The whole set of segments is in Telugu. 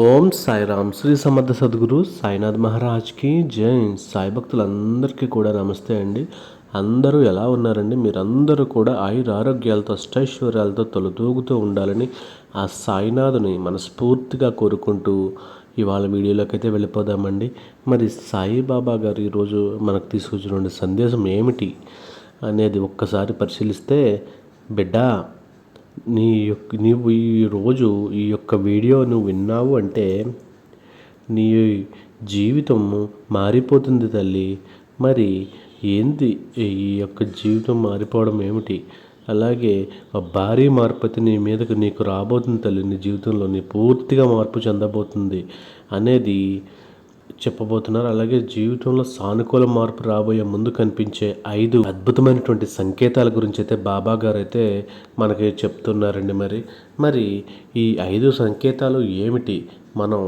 ఓం సాయిరామ్. శ్రీ సమర్థ సద్గురు సాయినాథ్ మహారాజ్కి జై. సాయి భక్తులందరికీ కూడా నమస్తే అండి. అందరూ ఎలా ఉన్నారండి? మీరందరూ కూడా ఆయుర ఆరోగ్యాలతో అష్టైశ్వర్యాలతో తొలతూగుతూ ఉండాలని ఆ సాయినాథుని మనస్ఫూర్తిగా కోరుకుంటూ ఇవాళ వీడియోలోకి అయితే వెళ్ళిపోదామండి. మరి సాయిబాబా గారు ఈరోజు మనకు తీసుకొచ్చినటువంటి సందేశం ఏమిటి అనేది ఒక్కసారి పరిశీలిస్తే బిడ్డ నీ యొక్క నీవు ఈ రోజు ఈ యొక్క వీడియో నువ్వు విన్నావు అంటే నీ జీవితం మారిపోతుంది తల్లి. మరి ఏంది ఈ యొక్క జీవితం మారిపోవడం ఏమిటి? అలాగే భారీ మార్పు నీ మీదకు నీకు రాబోతుంది తల్లి. నీ జీవితంలో నీ పూర్తిగా మార్పు చెందబోతుంది. అనేది చెప్పబోతున్నారు. అలాగే జీవితంలో సానుకూల మార్పు రాబోయే ముందు కనిపించే ఐదు అద్భుతమైనటువంటి సంకేతాల గురించి అయితే బాబా గారు అయితే మనకి చెప్తున్నారండి మరి. మరి ఈ ఐదు సంకేతాలు ఏమిటి? మనం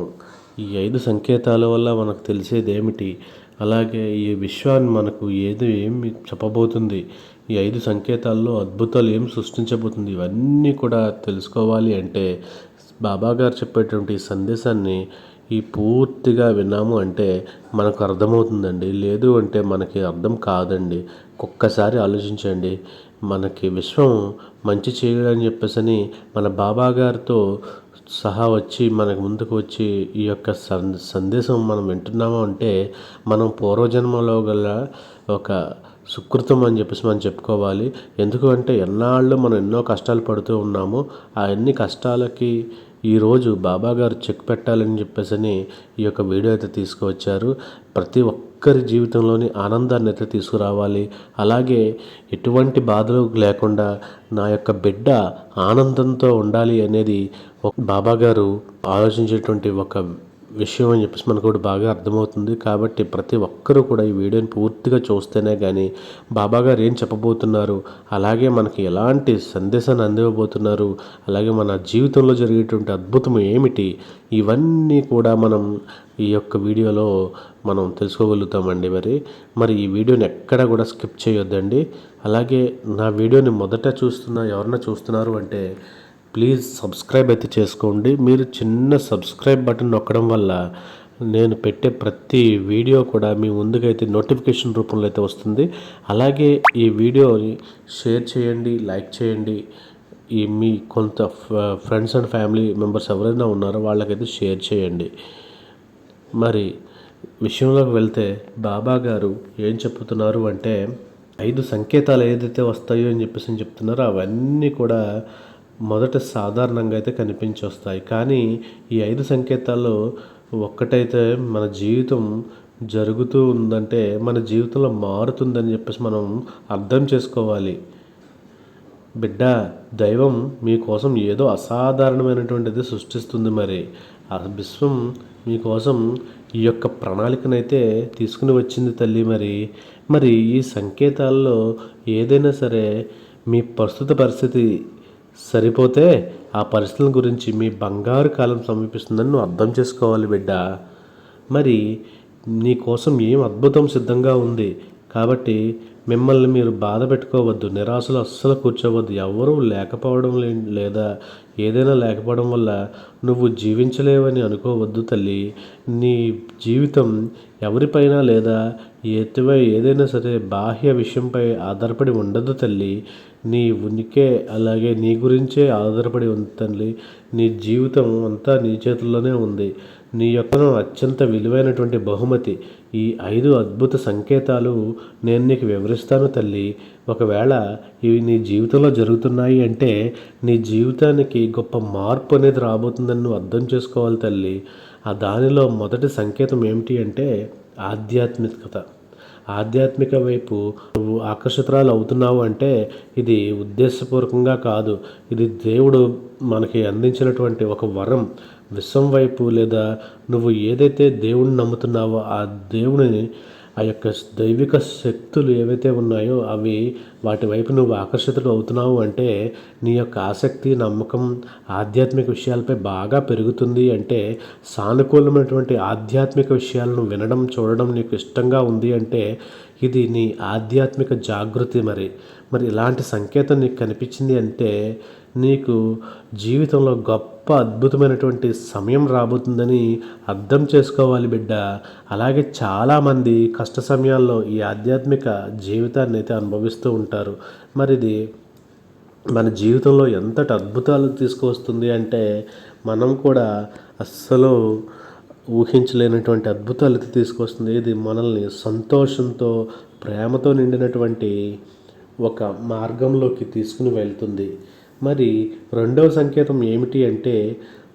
ఈ ఐదు సంకేతాల వల్ల మనకు తెలిసేది ఏమిటి? అలాగే ఈ విశ్వాన్ని మనకు ఏది ఏమి చెప్పబోతుంది? ఈ ఐదు సంకేతాల్లో అద్భుతాలు ఏం సృష్టించబోతుంది? ఇవన్నీ కూడా తెలుసుకోవాలి అంటే బాబా గారు చెప్పేటువంటి సందేశాన్ని ఈ పూర్తిగా విన్నాము అంటే మనకు అర్థమవుతుందండి. లేదు అంటే మనకి అర్థం కాదండి. ఒక్కసారి ఆలోచించండి. మనకి విశ్వం మంచి చేయడని చెప్పేసి మన బాబా గారితో సహా వచ్చి మనకు ముందుకు వచ్చి ఈ యొక్క సందేశం మనం వింటున్నాము అంటే మనం పూర్వజన్మలో గల ఒక సుకృతం అని చెప్పేసి మనం చెప్పుకోవాలి. ఎందుకంటే ఎన్నాళ్ళు మనం ఎన్నో కష్టాలు పడుతూ ఉన్నాము ఆ ఎన్ని కష్టాలకి ఈరోజు బాబాగారు చెక్ పెట్టాలని చెప్పేసి ఈ యొక్క వీడియో అయితే తీసుకువచ్చారు. ప్రతి ఒక్కరి జీవితంలోని ఆనందాన్ని అయితే తీసుకురావాలి. అలాగే ఎటువంటి బాధలు లేకుండా నా యొక్క బిడ్డ ఆనందంతో ఉండాలి అనేది ఒక బాబాగారు ఆలోచించేటువంటి ఒక విషయం అని చెప్పేసి మనకు కూడా బాగా అర్థమవుతుంది. కాబట్టి ప్రతి ఒక్కరూ కూడా ఈ వీడియోని పూర్తిగా చూస్తేనే కానీ బాబా గారు ఏం చెప్పబోతున్నారు అలాగే మనకి ఎలాంటి సందేశాన్ని అందివ్వబోతున్నారు అలాగే మన జీవితంలో జరిగేటువంటి అద్భుతం ఏమిటి ఇవన్నీ కూడా మనం ఈ యొక్క వీడియోలో మనం తెలుసుకోగలుగుతామండి మరి. మరి ఈ వీడియోని ఎక్కడ కూడా స్కిప్ చేయొద్దండి. అలాగే నా వీడియోని మొదట చూస్తున్న ఎవరన్నా చూస్తున్నారు అంటే ప్లీజ్ సబ్స్క్రైబ్ అయితే చేసుకోండి. మీరు చిన్న సబ్స్క్రైబ్ బటన్ నొక్కడం వల్ల నేను పెట్టే ప్రతి వీడియో కూడా మీ ముందుకైతే నోటిఫికేషన్ రూపంలో అయితే వస్తుంది. అలాగే ఈ వీడియోని షేర్ చేయండి లైక్ చేయండి. ఈ మీ కొంత ఫ్రెండ్స్ అండ్ ఫ్యామిలీ మెంబర్స్ ఎవరైనా ఉన్నారో వాళ్ళకైతే షేర్ చేయండి. మరి విషయంలోకి వెళ్తే బాబా గారు ఏం చెప్తున్నారు అంటే ఐదు సంకేతాలు ఏదైతే వస్తాయో అని చెప్పేసి చెప్తున్నారో. అవన్నీ కూడా మొదట సాధారణంగా అయితే కనిపించొస్తాయి. కానీ ఈ ఐదు సంకేతాల్లో ఒక్కటైతే మన జీవితం జరుగుతూ ఉందంటే మన జీవితంలో మారుతుందని చెప్పేసి మనం అర్థం చేసుకోవాలి. బిడ్డ దైవం మీకోసం ఏదో అసాధారణమైనటువంటిది సృష్టిస్తుంది మరి. ఆ విశ్వం మీకోసం ఈ యొక్క ప్రణాళికనైతే తీసుకుని వచ్చింది తల్లి మరి. మరి ఈ సంకేతాల్లో ఏదైనా సరే మీ ప్రస్తుత పరిస్థితి సరిపోతే ఆ పరిస్థితుల గురించి మీ బంగారు కాలం సమీపిస్తుందని నువ్వు అర్థం చేసుకోవాలి బిడ్డ. మరి నీ కోసం ఏం అద్భుతం సిద్ధంగా ఉంది? కాబట్టి మిమ్మల్ని మీరు బాధ పెట్టుకోవద్దు నిరాశలు అస్సలు కూర్చోవద్దు. ఎవరూ లేకపోవడం లేదా ఏదైనా లేకపోవడం వల్ల నువ్వు జీవించలేవని అనుకోవద్దు తల్లి. నీ జీవితం ఎవరిపైన లేదా ఎటువై ఏదైనా సరే బాహ్య విషయంపై ఆధారపడి ఉండదు తల్లి. నీ ఉనికే అలాగే నీ గురించే ఆధారపడి ఉంది తల్లి. నీ జీవితం అంతా నీ చేతుల్లోనే ఉంది. నీ యొక్క అత్యంత విలువైనటువంటి బహుమతి. ఈ ఐదు అద్భుత సంకేతాలు నేను నీకు వివరిస్తాను తల్లి. ఒకవేళ ఇవి నీ జీవితంలో జరుగుతున్నాయి అంటే నీ జీవితానికి గొప్ప మార్పు అనేది రాబోతుందని నువ్వు అర్థం చేసుకోవాలి తల్లి. ఆ దానిలో మొదటి సంకేతం ఏమిటి అంటే ఆధ్యాత్మికత. ఆధ్యాత్మిక వైపు నువ్వు ఆకర్షితురాలు అవుతున్నావు అంటే ఇది ఉద్దేశపూర్వకంగా కాదు. ఇది దేవుడు మనకి అందించినటువంటి ఒక వరం. విశ్వం వైపు లేదా నువ్వు ఏదైతే దేవుడిని నమ్ముతున్నావో ఆ దేవుని ఆ యొక్క దైవిక శక్తులు ఏవైతే ఉన్నాయో అవి వాటి వైపు నువ్వు ఆకర్షితులు అవుతున్నావు అంటే నీ యొక్క ఆసక్తి నమ్మకం ఆధ్యాత్మిక విషయాలపై బాగా పెరుగుతుంది అంటే సానుకూలమైనటువంటి ఆధ్యాత్మిక విషయాలను వినడం చూడడం నీకు ఇష్టంగా ఉంది అంటే ఇది నీ ఆధ్యాత్మిక జాగృతి మరి. మరి ఇలాంటి సంకేతం నీకు కనిపించింది అంటే నీకు జీవితంలో గొప్ప అద్భుతమైనటువంటి సమయం రాబోతుందని అర్థం చేసుకోవాలి బిడ్డ. అలాగే చాలామంది కష్ట సమయాల్లో ఈ ఆధ్యాత్మిక జీవితాన్ని అయితే అనుభవిస్తూ ఉంటారు. మరి ఇది మన జీవితంలో ఎంతటి అద్భుతాలు తీసుకువస్తుంది అంటే మనం కూడా అస్సలు ఊహించలేనటువంటి అద్భుతాలు అయితే తీసుకొస్తుంది ఇది మనల్ని సంతోషంతో ప్రేమతో నిండినటువంటి ఒక మార్గంలోకి తీసుకుని వెళ్తుంది. మరి రెండవ సంకేతం ఏమిటి అంటే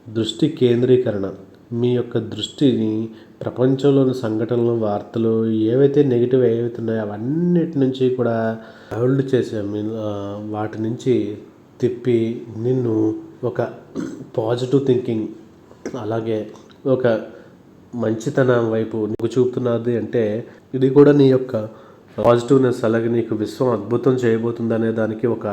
దృష్టి కేంద్రీకరణ. మీ యొక్క దృష్టిని ప్రపంచంలోని సంఘటనలు వార్తలు ఏవైతే నెగిటివ్ ఏవైతున్నాయో అవన్నిటి నుంచి కూడా హోల్డ్ చేసే వాటి నుంచి తిప్పి నిన్ను ఒక పాజిటివ్ థింకింగ్ అలాగే ఒక మంచితనం వైపు నీకు చూపుతున్నది అంటే ఇది కూడా నీ యొక్క పాజిటివ్నెస్ అలాగే నీకు విశ్వం అద్భుతం చేయబోతుంది అనే దానికి ఒక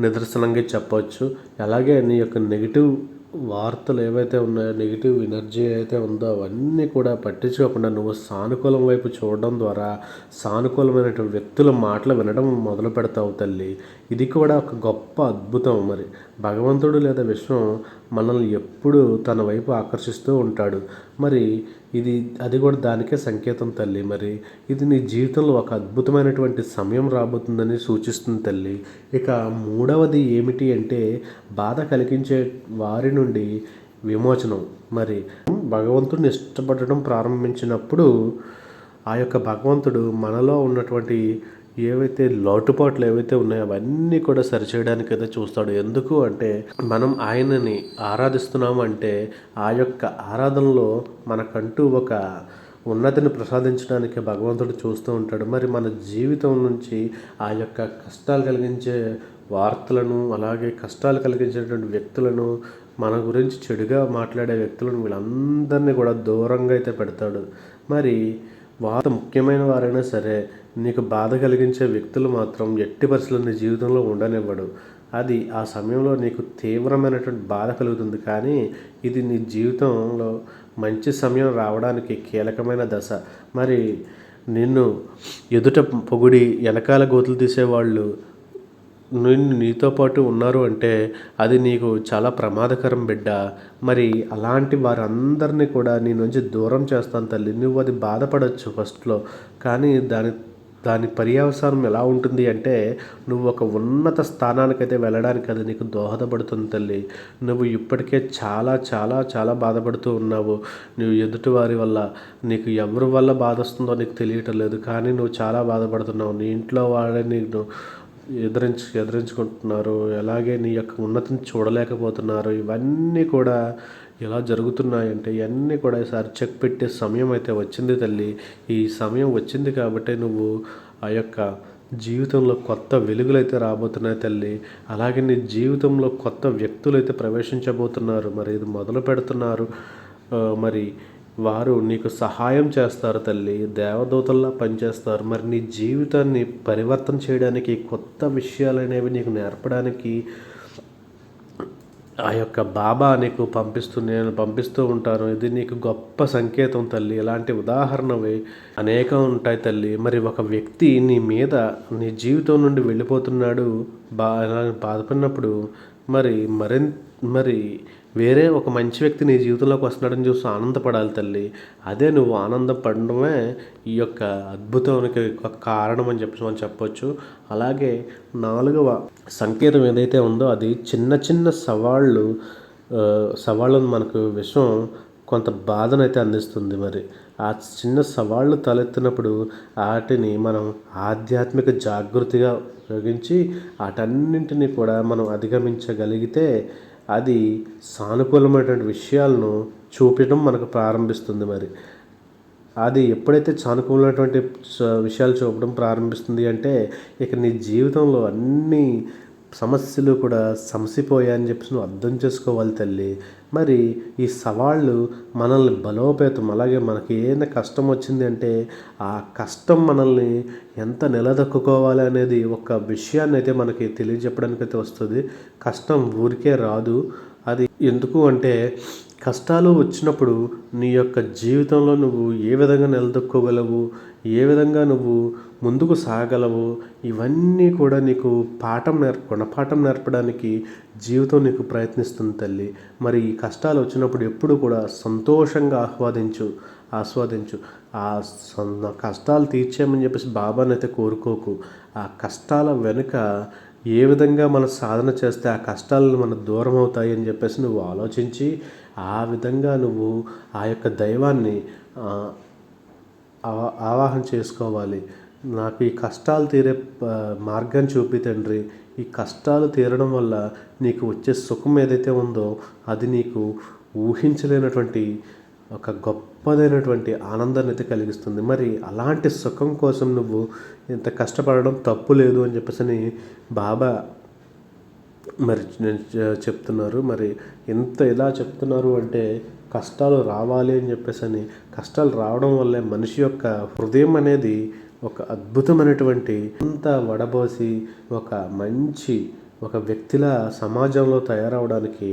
నిదర్శనంగా చెప్పవచ్చు. అలాగే నీ యొక్క నెగిటివ్ వార్తలు ఏవైతే ఉన్నాయో నెగిటివ్ ఎనర్జీ అయితే ఉందో అవన్నీ కూడా పట్టించుకోకుండా నువ్వు సానుకూలం వైపు చూడడం ద్వారా సానుకూలమైనటువంటి వ్యక్తుల మాటలు వినడం మొదలు పెడతావు తల్లి. ఇది కూడా ఒక గొప్ప అద్భుతం మరి. భగవంతుడు లేదా విశ్వం మనల్ని ఎప్పుడు తన వైపు ఆకర్షిస్తూ ఉంటాడు. మరి ఇది అది కూడా దానికే సంకేతం తల్లి మరి. ఇది నీ జీవితంలో ఒక అద్భుతమైనటువంటి సమయం రాబోతుందని సూచిస్తుంది తల్లి. ఇక మూడవది ఏమిటి అంటే బాధ కలిగించే వారి నుండి విమోచనం మరి. భగవంతుడిని ఇష్టపడటం ప్రారంభించినప్పుడు ఆ యొక్క భగవంతుడు మనలో ఉన్నటువంటి ఏవైతే లోటుపాట్లు ఏవైతే ఉన్నాయో అవన్నీ కూడా సరిచేయడానికి అయితే చూస్తాడు. ఎందుకు అంటే మనం ఆయనని ఆరాధిస్తున్నాము అంటే ఆ యొక్క ఆరాధనలో మనకంటూ ఒక ఉన్నతిని ప్రసాదించడానికి భగవంతుడు చూస్తూ ఉంటాడు. మరి మన జీవితం నుంచి ఆ యొక్క కష్టాలు కలిగించే వార్తలను అలాగే కష్టాలు కలిగించేటువంటి వ్యక్తులను మన గురించి చెడుగా మాట్లాడే వ్యక్తులను వీళ్ళందరినీ కూడా దూరంగా అయితే పెడతాడు. మరి వారు ముఖ్యమైన వారైనా సరే నీకు బాధ కలిగించే వ్యక్తులు మాత్రం ఎట్టి పరిస్థితులు నీ జీవితంలో ఉండనివ్వడు. అది ఆ సమయంలో నీకు తీవ్రమైనటువంటి బాధ కలుగుతుంది. కానీ ఇది నీ జీవితంలో మంచి సమయం రావడానికి కీలకమైన దశ. మరి నిన్ను ఎదుట పొగిడి వెనకాల గోతులు తీసేవాళ్ళు నిన్ను నీతో పాటు ఉన్నారు అంటే అది నీకు చాలా ప్రమాదకరం బిడ్డ. మరి అలాంటి వారందరినీ కూడా నీ నుంచి దూరం చేస్తాను తల్లి. నువ్వు అది బాధపడవచ్చు ఫస్ట్లో కానీ దాని దాని పర్యవసానం ఎలా ఉంటుంది అంటే నువ్వు ఒక ఉన్నత స్థానానికైతే వెళ్ళడానికి అది నీకు దోహదపడుతుంది తల్లి. నువ్వు ఇప్పటికే చాలా చాలా చాలా బాధపడుతూ ఉన్నావు. నువ్వు ఎదుటి వారి వల్ల నీకు ఎవరి వల్ల బాధ వస్తుందో నీకు తెలియటం లేదు. కానీ నువ్వు చాలా బాధపడుతున్నావు. నీ ఇంట్లో వాడే నీకు ఎదిరించి ఎదిరించుకుంటున్నారు. అలాగే నీ యొక్క ఉన్నతిని చూడలేకపోతున్నారు. ఇవన్నీ కూడా ఎలా జరుగుతున్నాయంటే ఇవన్నీ కూడా ఈసారి చెక్ పెట్టే సమయం అయితే వచ్చింది తల్లి. ఈ సమయం వచ్చింది కాబట్టి నువ్వు ఆ యొక్క జీవితంలో కొత్త వెలుగులు అయితే రాబోతున్నాయి తల్లి. అలాగే నీ జీవితంలో కొత్త వ్యక్తులు అయితే ప్రవేశించబోతున్నారు. మరి ఇది మొదలు పెడుతున్నారు. మరి వారు నీకు సహాయం చేస్తారు తల్లి. దేవదూతల్లా పనిచేస్తారు. మరి నీ జీవితాన్ని పరివర్తన చేయడానికి కొత్త విషయాలు అనేవి నీకు నేర్పడానికి ఆ యొక్క బాబా నీకు పంపిస్తూ నేను పంపిస్తూ ఉంటాను. ఇది నీకు గొప్ప సంకేతం తల్లి. ఇలాంటి ఉదాహరణవి అనేకం ఉంటాయి తల్లి. మరి ఒక వ్యక్తి నీ మీద నీ జీవితం నుండి వెళ్ళిపోతున్నాడు బా అలా బాధపడినప్పుడు మరి మరిన్ మరి వేరే ఒక మంచి వ్యక్తి నీ జీవితంలోకి వస్తున్నాడని చూసి ఆనందపడాలి తల్లి. అదే నువ్వు ఆనందపడడమే ఈ యొక్క అద్భుతానికి ఒక కారణం అని చెప్పి మనం చెప్పొచ్చు. అలాగే నాలుగవ సంకేతం ఏదైతే ఉందో అది చిన్న చిన్న సవాళ్ళు సవాళ్ళను మనకు విషయం కొంత బాధనైతే అందిస్తుంది మరి. ఆ చిన్న సవాళ్ళు తలెత్తినప్పుడు వాటిని మనం ఆధ్యాత్మిక జాగృతిగా ఉపయోగించి వాటన్నింటినీ కూడా మనం అధిగమించగలిగితే అది సానుకూలమైనటువంటి విషయాలను చూపించడం మనకు ప్రారంభిస్తుంది మరి. అది ఎప్పుడైతే సానుకూలమైనటువంటి విషయాలు చూపడం ప్రారంభిస్తుంది అంటే ఇక నీ జీవితంలో అన్ని సమస్యలు కూడా సమసిపోయాయని చెప్పి నువ్వు అర్థం చేసుకోవాలి తల్లి. మరి ఈ సవాళ్ళు మనల్ని బలోపేతం అలాగే మనకి ఏదైనా కష్టం వచ్చింది అంటే ఆ కష్టం మనల్ని ఎంత నిలదొక్కుకోవాలి అనేది ఒక విషయాన్ని అయితే మనకి తెలియజెప్పడానికి అయితే వస్తుంది. కష్టం ఊరికే రాదు. అది ఎందుకు అంటే కష్టాలు వచ్చినప్పుడు నీ యొక్క జీవితంలో నువ్వు ఏ విధంగా నిలదొక్కోగలవు ఏ విధంగా నువ్వు ముందుకు సాగలవు ఇవన్నీ కూడా నీకు పాఠం నేర్ప గుణపాఠం నేర్పడానికి జీవితం నీకు ప్రయత్నిస్తుంది తల్లి. మరి ఈ కష్టాలు వచ్చినప్పుడు ఎప్పుడు కూడా సంతోషంగా ఆహ్వాదించు ఆస్వాదించు. ఆ సొంత కష్టాలు తీర్చేయమని చెప్పేసి బాబాని అయితే కోరుకోకు. ఆ కష్టాల వెనుక ఏ విధంగా మన సాధన చేస్తే ఆ కష్టాలను మనకు దూరం అవుతాయి అని చెప్పేసి నువ్వు ఆలోచించి ఆ విధంగా నువ్వు ఆ యొక్క దైవాన్ని ఆవా- ఆవాహన చేసుకోవాలి. నాకు ఈ కష్టాలు తీరే మార్గం మార్గాన్ని చూపి తండ్రి. ఈ కష్టాలు తీరడం వల్ల నీకు వచ్చే సుఖం ఏదైతే ఉందో అది నీకు ఊహించలేనటువంటి ఒక గొప్పదైనటువంటి ఆనందాన్ని అయితే కలిగిస్తుంది. మరి అలాంటి సుఖం కోసం నువ్వు ఇంత కష్టపడడం తప్పు లేదు అని చెప్పేసి అని బాబా మరి చెప్తున్నారు. మరి ఎంత ఇలా చెప్తున్నారు అంటే కష్టాలు రావాలి అని చెప్పేసి అని కష్టాలు రావడం వల్లే మనిషి యొక్క హృదయం అనేది ఒక అద్భుతమైనటువంటి అంత వడబోసి ఒక మంచి ఒక వ్యక్తిలా సమాజంలో తయారవడానికి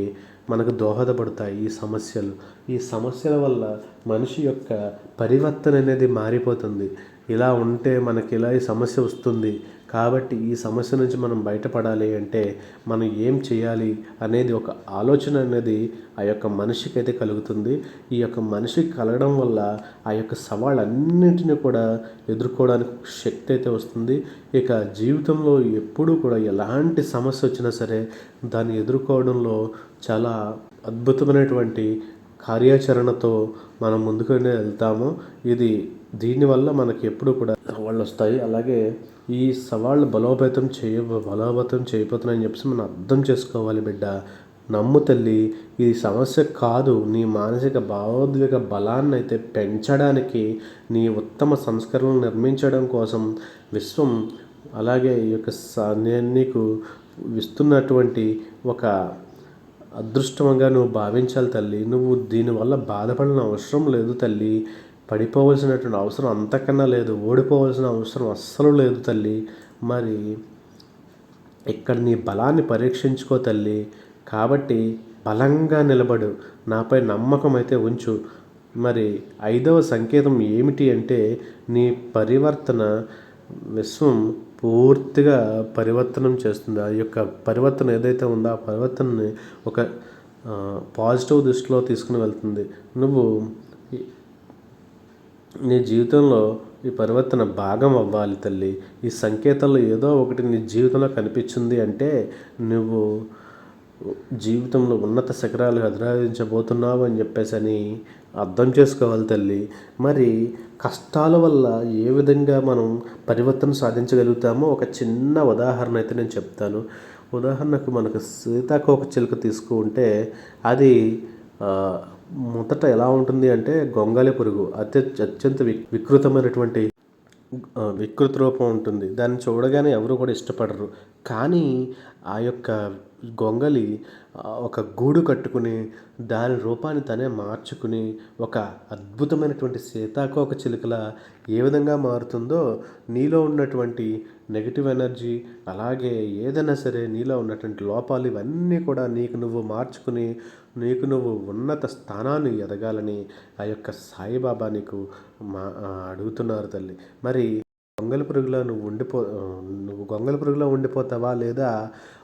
మనకు దోహదపడతాయి ఈ సమస్యలు. ఈ సమస్యల వల్ల మనిషి యొక్క పరివర్తన అనేది మారిపోతుంది. ఇలా ఉంటే మనకి ఇలా ఈ సమస్య వస్తుంది. కాబట్టి ఈ సమస్య నుంచి మనం బయటపడాలి అంటే మనం ఏం చేయాలి అనేది ఒక ఆలోచన అనేది ఆ యొక్క మనిషికి అయితే కలుగుతుంది. ఈ యొక్క మనిషికి కలగడం వల్ల ఆ యొక్క సవాళ్ళన్నింటినీ కూడా ఎదుర్కోవడానికి శక్తి అయితే వస్తుంది. ఇక జీవితంలో ఎప్పుడూ కూడా ఎలాంటి సమస్య వచ్చినా సరే దాన్ని ఎదుర్కోవడంలో చాలా అద్భుతమైనటువంటి కార్యాచరణతో మనం ముందుకునే వెళ్తాము. ఇది దీనివల్ల మనకి ఎప్పుడు కూడా సవాళ్ళు వస్తాయి. అలాగే ఈ సవాళ్ళు బలోపేతం చేయ బలోపేతం చేయబోతున్నాయని చెప్పేసి మనం అర్థం చేసుకోవాలి బిడ్డ. నమ్ము తల్లి ఇది సమస్య కాదు. నీ మానసిక భావోద్వేగ బలాన్ని అయితే పెంచడానికి నీ ఉత్తమ సంస్కరణలు నిర్మించడం కోసం విశ్వం అలాగే ఈ యొక్క నీకు ఇస్తున్నటువంటి ఒక అదృష్టంగా నువ్వు భావించాలి తల్లి. నువ్వు దీనివల్ల బాధపడిన అవసరం లేదు తల్లి. పడిపోవలసినటువంటి అవసరం అంతకన్నా లేదు. ఓడిపోవలసిన అవసరం అస్సలు లేదు తల్లి. మరి ఇక్కడ నీ బలాన్ని పరీక్షించుకో తల్లి. కాబట్టి బలంగా నిలబడు. నాపై నమ్మకం అయితే ఉంచు. మరి ఐదవ సంకేతం ఏమిటి అంటే నీ పరివర్తన విశ్వం పూర్తిగా పరివర్తనం చేస్తుంది. ఆ యొక్క పరివర్తన ఏదైతే ఉందో ఆ పరివర్తనని ఒక పాజిటివ్ దృష్టిలో తీసుకుని వెళ్తుంది. నువ్వు నీ జీవితంలో ఈ పరివర్తన భాగం అవ్వాలి తల్లి. ఈ సంకేతంలో ఏదో ఒకటి నీ జీవితంలో కనిపించింది అంటే నువ్వు జీవితంలో ఉన్నత శిఖరాలు అధిరోహించబోతున్నావు అని చెప్పేసి అని అర్థం చేసుకోవాలి తల్లి. మరి కష్టాల వల్ల ఏ విధంగా మనం పరివర్తన సాధించగలుగుతామో ఒక చిన్న ఉదాహరణ అయితే నేను చెప్తాను. ఉదాహరణకు మనకు సీతాకోక చిలుక తీసుకుంటే అది మొదట ఎలా ఉంటుంది అంటే గొంగళి పురుగు అత్య అత్యంత వి వికృతమైనటువంటి వికృత రూపం ఉంటుంది. దాన్ని చూడగానే ఎవరు కూడా ఇష్టపడరు. కానీ ఆ యొక్క గొంగలి ఒక గూడు కట్టుకుని దాని రూపాన్ని తనే మార్చుకుని ఒక అద్భుతమైనటువంటి సీతాకోక చిలుకల ఏ విధంగా మారుతుందో నీలో ఉన్నటువంటి నెగిటివ్ ఎనర్జీ అలాగే ఏదైనా సరే నీలో ఉన్నటువంటి లోపాలు ఇవన్నీ కూడా నీకు నువ్వు మార్చుకుని నీకు నువ్వు ఉన్నత స్థానాన్ని ఎదగాలని ఆ యొక్క సాయిబాబా నీకు మా అడుగుతున్నారు తల్లి. మరి గొంగలి పురుగులో నువ్వు ఉండిపో నువ్వు గొంగళ పురుగులో ఉండిపోతావా లేదా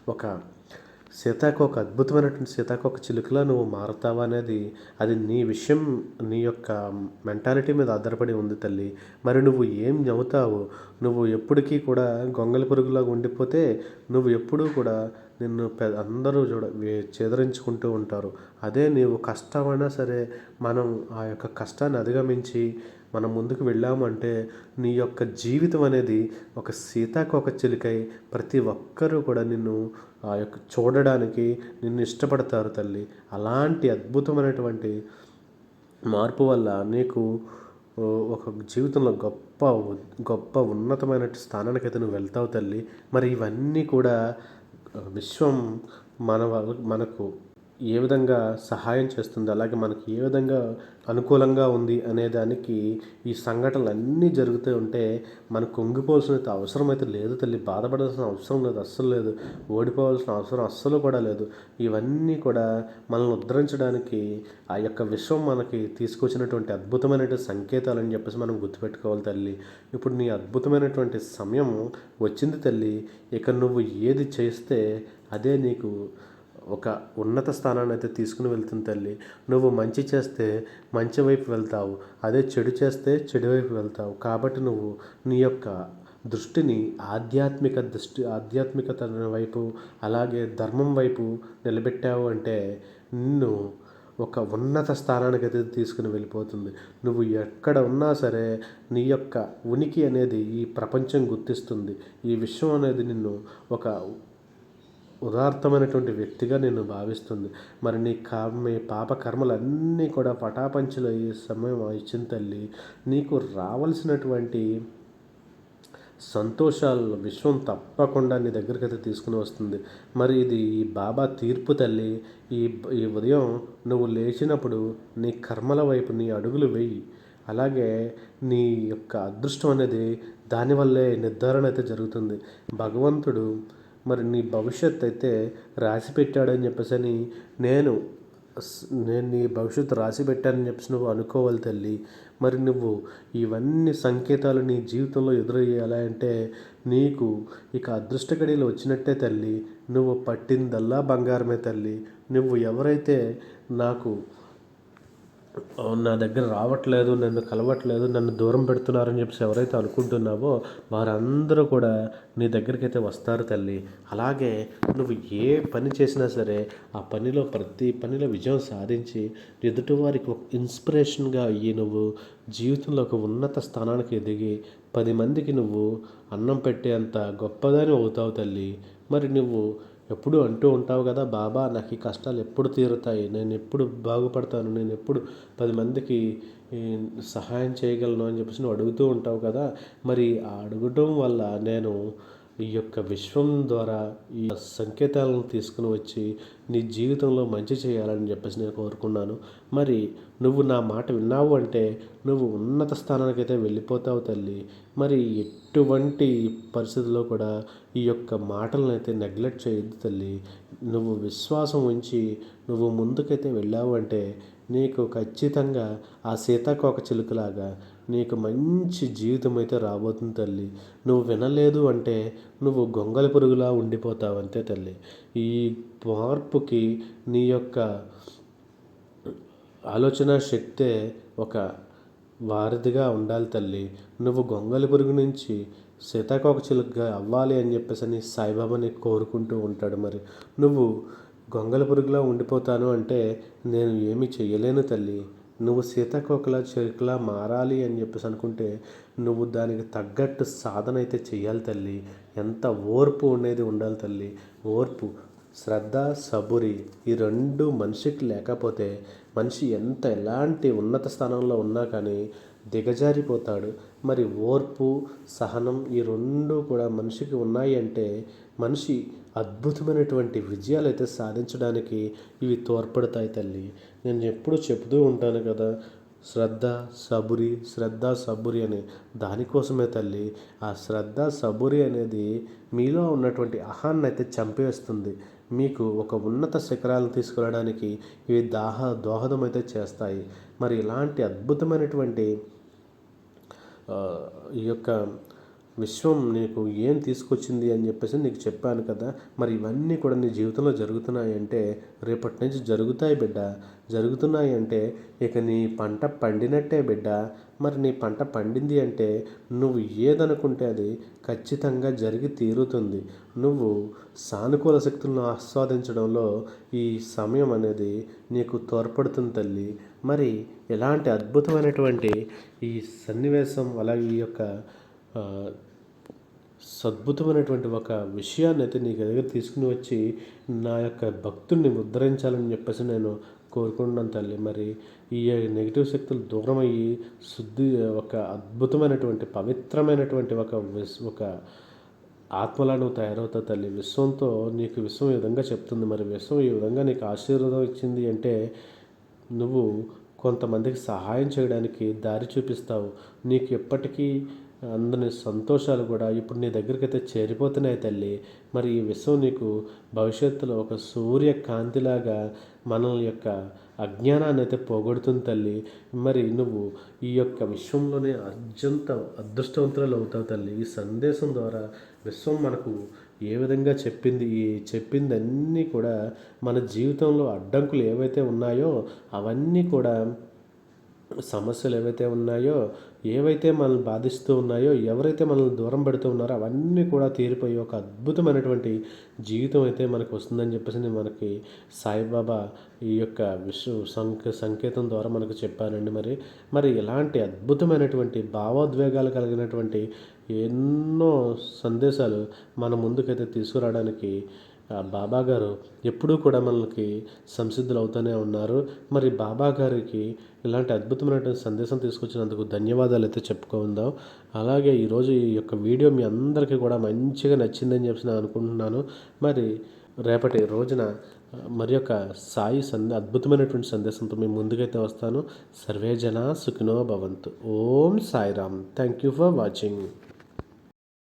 ఒక సీతాకోక అద్భుతమైనటువంటి సీతాకోక చిలుకలా నువ్వు మారుతావా అనేది అది నీ విషయం నీ యొక్క మెంటాలిటీ మీద ఆధారపడి ఉంది తల్లి. మరి నువ్వు ఏం నవ్వుతావు? నువ్వు ఎప్పటికీ కూడా గొంగలి పురుగులాగా ఉండిపోతే నువ్వు ఎప్పుడూ కూడా నిన్ను పెద్ద అందరూ చూడ చేదరించుకుంటూ ఉంటారు. అదే నీవు కష్టమైనా సరే మనం ఆ యొక్క కష్టాన్ని అధిగమించి మనం ముందుకు వెళ్ళామంటే నీ యొక్క జీవితం అనేది ఒక సీతాకోక చిలుకై ప్రతి ఒక్కరూ కూడా నిన్ను ఆ యొక్క చూడడానికి నిన్ను ఇష్టపడతారు తల్లి. అలాంటి అద్భుతమైనటువంటి మార్పు వల్ల నీకు ఒక జీవితంలో గొప్ప గొప్ప ఉన్నతమైన స్థానానికి అయితే నువ్వు వెళ్తావు తల్లి. మరి ఇవన్నీ కూడా విశ్వం మన వాళ్ళ- మనకు ఏ విధంగా సహాయం చేస్తుంది అలాగే మనకి ఏ విధంగా అనుకూలంగా ఉంది అనే దానికి ఈ సంఘటనలు అన్నీ జరుగుతూ ఉంటే మనకు కుంగిపోవాల్సిన అవసరం అయితే లేదు తల్లి బాధపడాల్సిన అవసరం లేదు అస్సలు లేదు ఓడిపోవాల్సిన అవసరం అస్సలు కూడా లేదు. ఇవన్నీ కూడా మనల్ని ఉద్ధరించడానికి ఆ యొక్క విశ్వం మనకి తీసుకొచ్చినటువంటి అద్భుతమైనటువంటి సంకేతాలు అని చెప్పేసి మనం గుర్తుపెట్టుకోవాలి తల్లి. ఇప్పుడు నీ అద్భుతమైనటువంటి సమయం వచ్చింది తల్లి ఇక నువ్వు ఏది చేస్తే అదే నీకు ఒక ఉన్నత స్థానాన్ని అయితే తీసుకుని వెళ్తుంది తల్లి. నువ్వు మంచి చేస్తే మంచి వైపు వెళ్తావు అదే చెడు చేస్తే చెడు వైపు వెళ్తావు. కాబట్టి నువ్వు నీ యొక్క దృష్టిని ఆధ్యాత్మిక దృష్టి ఆధ్యాత్మికత వైపు అలాగే ధర్మం వైపు నిలబెట్టావు అంటే నిన్ను ఒక ఉన్నత స్థానానికి అయితే తీసుకుని వెళ్ళిపోతుంది. నువ్వు ఎక్కడ ఉన్నా సరే నీ యొక్క ఉనికి అనేది ఈ ప్రపంచం గుర్తిస్తుంది. ఈ విశ్వం అనేది నిన్ను ఒక ఉదార్తమైనటువంటి వ్యక్తిగా నేను భావిస్తుంది. మరి నీ కర్మ పాప కర్మలన్నీ కూడా పటాపంచులు అయ్యే సమయం ఇచ్చిన తల్లి. నీకు రావలసినటువంటి సంతోషాలు విశ్వం తప్పకుండా నీ దగ్గరికి అయితే తీసుకుని వస్తుంది. మరి ఇది ఈ బాబా తీర్పు తల్లి. ఈ ఈ ఉదయం నువ్వు లేచినప్పుడు నీ కర్మల వైపు నీ అడుగులు వేయి. అలాగే నీ యొక్క అదృష్టం అనేది దానివల్లే నిర్ధారణ అయితే జరుగుతుంది. భగవంతుడు మరి నీ భవిష్యత్ అయితే రాసి పెట్టాడని చెప్పేసి అని నేను నేను నీ భవిష్యత్తు రాసి పెట్టానని చెప్పేసి నువ్వు అనుకోవాలి తల్లి. మరి నువ్వు ఇవన్నీ సంకేతాలు నీ జీవితంలో ఎదురయ్యాలి అంటే నీకు ఇక అదృష్ట వచ్చినట్టే తల్లి. నువ్వు పట్టిందల్లా బంగారమే తల్లి. నువ్వు ఎవరైతే నాకు నా దగ్గర రావట్లేదు నన్ను కలవట్లేదు నన్ను దూరం పెడుతున్నారని చెప్పేసి ఎవరైతే అనుకుంటున్నావో వారందరూ కూడా నీ దగ్గరికి అయితే వస్తారు తల్లి. అలాగే నువ్వు ఏ పని చేసినా సరే ఆ పనిలో ప్రతి పనిలో విజయం సాధించి ఎదుటివారికి ఒక ఇన్స్పిరేషన్గా అయ్యి నువ్వు జీవితంలో ఒక ఉన్నత స్థానానికి ఎదిగి పది మందికి నువ్వు అన్నం పెట్టేంత గొప్పదని అవుతావు తల్లి. మరి నువ్వు ఎప్పుడు అంటూ ఉంటావు కదా బాబా నాకు ఈ కష్టాలు ఎప్పుడు తీరుతాయి? నేను ఎప్పుడు బాగుపడతాను? నేను ఎప్పుడు పది మందికి సహాయం చేయగలను? అని చెప్పేసి నువ్వు అడుగుతూ ఉంటావు కదా. మరి ఆ అడగటం వల్ల నేను ఈ యొక్క విశ్వం ద్వారా ఈ సంకేతాలను తీసుకుని వచ్చి నీ జీవితంలో మంచి చేయాలని చెప్పేసి నేను కోరుకున్నాను. మరి నువ్వు నా మాట విన్నావు అంటే నువ్వు ఉన్నత స్థానానికి అయితే వెళ్ళిపోతావు తల్లి. మరి ఎటువంటి పరిస్థితుల్లో కూడా ఈ యొక్క మాటలను అయితే నెగ్లెక్ట్ చేయొద్దు తల్లి. నువ్వు విశ్వాసం ఉంచి నువ్వు ముందుకైతే వెళ్ళావు అంటే నీకు ఖచ్చితంగా ఆ సీతాకోక చిలుకలాగా నీకు మంచి జీవితం అయితే రాబోతుంది తల్లి. నువ్వు వినలేదు అంటే నువ్వు గొంగలి పురుగులా ఉండిపోతావు అంతే తల్లి. ఈ మార్పుకి నీ యొక్క ఆలోచన శక్తే ఒక వారధిగా ఉండాలి తల్లి. నువ్వు గొంగలి పురుగు నుంచి సీతాకోక చిలుకగా అవ్వాలి అని చెప్పేసి అని సాయిబాబాని కోరుకుంటూ ఉంటాడు మరి. నువ్వు గొంగల పురుగులా ఉండిపోతాను అంటే నేను ఏమి చెయ్యలేను తల్లి. నువ్వు సీతాకోకలా చెరుకులా మారాలి అని చెప్పేసి అనుకుంటే నువ్వు దానికి తగ్గట్టు సాధన అయితే చేయాలి తల్లి. ఎంత ఓర్పు ఉండేది ఉండాలి తల్లి. ఓర్పు శ్రద్ధ సబురి ఈ రెండు మనిషికి లేకపోతే మనిషి ఎంత ఎలాంటి ఉన్నత స్థానంలో ఉన్నా కానీ దిగజారిపోతాడు. మరి ఓర్పు సహనం ఈ రెండు కూడా మనిషికి ఉన్నాయి అంటే మనిషి అద్భుతమైనటువంటి విజయాలు అయితే సాధించడానికి ఇవి తోడ్పడతాయి తల్లి. నేను ఎప్పుడూ చెబుతూ ఉంటాను కదా శ్రద్ధ సబురి శ్రద్ధ సబురి అని దానికోసమే తల్లి ఆ శ్రద్ధ సబురి అనేది మీలో ఉన్నటువంటి అహాన్ని అయితే చంపేస్తుంది. మీకు ఒక ఉన్నత శిఖరాలను తీసుకెళ్ళడానికి ఇవి దాహ దోహదం అయితే చేస్తాయి. మరి ఇలాంటి అద్భుతమైనటువంటి ఈ యొక్క విశ్వం నీకు ఏం తీసుకొచ్చింది అని చెప్పేసి నీకు చెప్పాను కదా మరి ఇవన్నీ కూడా నీ జీవితంలో జరుగుతున్నాయి అంటే రేపటి నుంచి జరుగుతాయి బిడ్డ. జరుగుతున్నాయి అంటే ఇక నీ పంట పండినట్టే బిడ్డ. మరి నీ పంట పండింది అంటే నువ్వు ఏదనుకుంటే అది ఖచ్చితంగా జరిగి తీరుతుంది. నువ్వు సానుకూల శక్తులను ఆస్వాదించడంలో ఈ సమయం అనేది నీకు తోడ్పడుతుంది తల్లి. మరి ఎలాంటి అద్భుతమైనటువంటి ఈ సన్నివేశం అలాగే ఈ యొక్క అద్భుతమైనటువంటి ఒక విషయాన్ని అయితే నీ దగ్గర తీసుకుని వచ్చి నా యొక్క భక్తుల్ని ఉద్ధరించాలని చెప్పేసి నేను కోరుకుంటున్నాను తల్లి. మరి ఈ నెగిటివ్ శక్తులు దూరం అయ్యి శుద్ధి ఒక అద్భుతమైనటువంటి పవిత్రమైనటువంటి ఒక ఒక ఆత్మలా నువ్వు తయారవుతావు తల్లి. విశ్వంతో నీకు విశ్వం ఈ విధంగా చెప్తుంది. మరి విశ్వం ఈ విధంగా నీకు ఆశీర్వాదం ఇచ్చింది అంటే నువ్వు కొంతమందికి సహాయం చేయడానికి దారి చూపిస్తావు. నీకు ఎప్పటికీ అందని సంతోషాలు కూడా ఇప్పుడు నీ దగ్గరికి అయితే చేరిపోతున్నాయి తల్లి. మరి ఈ విశ్వం నీకు భవిష్యత్తులో ఒక సూర్య కాంతిలాగా మన యొక్క అజ్ఞానాన్ని అయితే పోగొడుతుంది తల్లి. మరి నువ్వు ఈ యొక్క విశ్వంలోనే అత్యంత అదృష్టవంతురాలు అవుతావు తల్లి. ఈ సందేశం ద్వారా విశ్వం మనకు ఏ విధంగా చెప్పింది ఈ చెప్పింది అన్నీ కూడా మన జీవితంలో అడ్డంకులు ఏవైతే ఉన్నాయో అవన్నీ కూడా సమస్యలు ఏవైతే ఉన్నాయో ఏవైతే మనల్ని బాధిస్తూ ఉన్నాయో ఎవరైతే మనల్ని దూరం పెడుతూ ఉన్నారో అవన్నీ కూడా తీరిపోయి ఒక అద్భుతమైనటువంటి జీవితం అయితే మనకు వస్తుందని చెప్పేసి మనకి సాయిబాబా ఈ యొక్క విశ్వ సంక సంకేతం ద్వారా మనకు చెప్పారండి మరి. మరి ఇలాంటి అద్భుతమైనటువంటి భావోద్వేగాలు కలిగినటువంటి ఎన్నో సందేశాలు మన ముందుకైతే తీసుకురావడానికి బాబా గారు ఎప్పుడూ కూడా మనకి సంసిద్ధులు అవుతూనే ఉన్నారు. మరి బాబా గారికి ఇలాంటి అద్భుతమైనటువంటి సందేశం తీసుకొచ్చినందుకు ధన్యవాదాలు అయితే చెప్పుకుందాం. అలాగే ఈరోజు ఈ యొక్క వీడియో మీ అందరికీ కూడా మంచిగా నచ్చిందని చెప్పి నేను అనుకుంటున్నాను. మరి రేపటి రోజున మరి యొక్క సాయి సందే అద్భుతమైనటువంటి సందేశంతో మేము ముందుకైతే వస్తాను. సర్వే జన సుఖినో భవంతు. ఓం Sairam. Thank you for watching